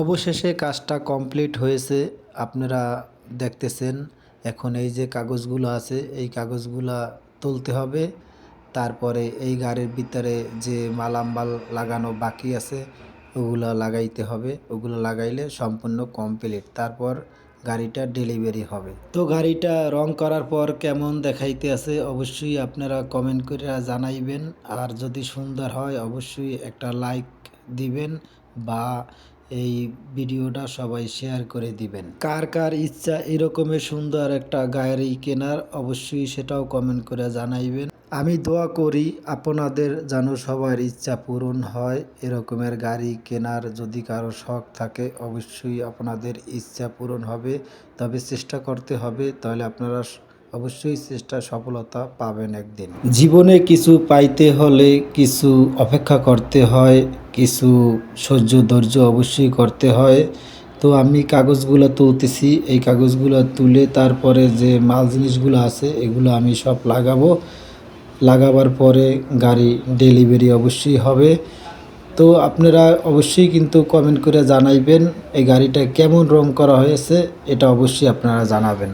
অবশেষে কাজটা কমপ্লিট হয়েছে, আপনারা দেখতেছেন। এখন এই যে কাগজগুলো আছে, এই কাগজগুলা তুলতে হবে। তারপরে এই গাড়ির ভিতরে যে মালামাল লাগানো বাকি আছে, ওগুলো লাগাইতে হবে। ওগুলো লাগাইলে সম্পূর্ণ কমপ্লিট। তারপর গাড়িটা ডেলিভারি হবে। তো গাড়িটা রং করার পর কেমন দেখাইতে আছে, অবশ্যই আপনারা কমেন্ট করে জানাইবেন। আর যদি সুন্দর হয়, অবশ্যই একটা লাইক দিবেন বা এই ভিডিওটা সবাই শেয়ার করে দিবেন। কার কার ইচ্ছা এরকমের সুন্দর একটা গাড়ি কেনার অবশ্যই সেটাও কমেন্ট করে জানাইবেন। আমি দোয়া করি আপনাদের যেন সবার ইচ্ছা পূরণ হয় এরকমের গাড়ি কেনার। যদি কারও শখ থাকে অবশ্যই আপনাদের ইচ্ছা পূরণ হবে। তবে চেষ্টা করতে হবে, তাহলে আপনারা অবশ্যই চেষ্টা সফলতা পাবেন একদিন। জীবনে কিছু পাইতে হলে কিছু অপেক্ষা করতে হয়, কিছু সহ্য ধৈর্য অবশ্যই করতে হয়। তো আমি কাগজগুলো তুলতেছি, এই কাগজগুলো তুলে তারপরে যে মাল জিনিসগুলো আছে, এগুলো আমি সব লাগাবো। লাগাবার পরে গাড়ি ডেলিভারি অবশ্যই হবে। তো আপনারা অবশ্যই কিন্তু কমেন্ট করে জানাইবেন, এই গাড়িটা কেমন রং করা হয়েছে, এটা অবশ্যই আপনারা জানাবেন।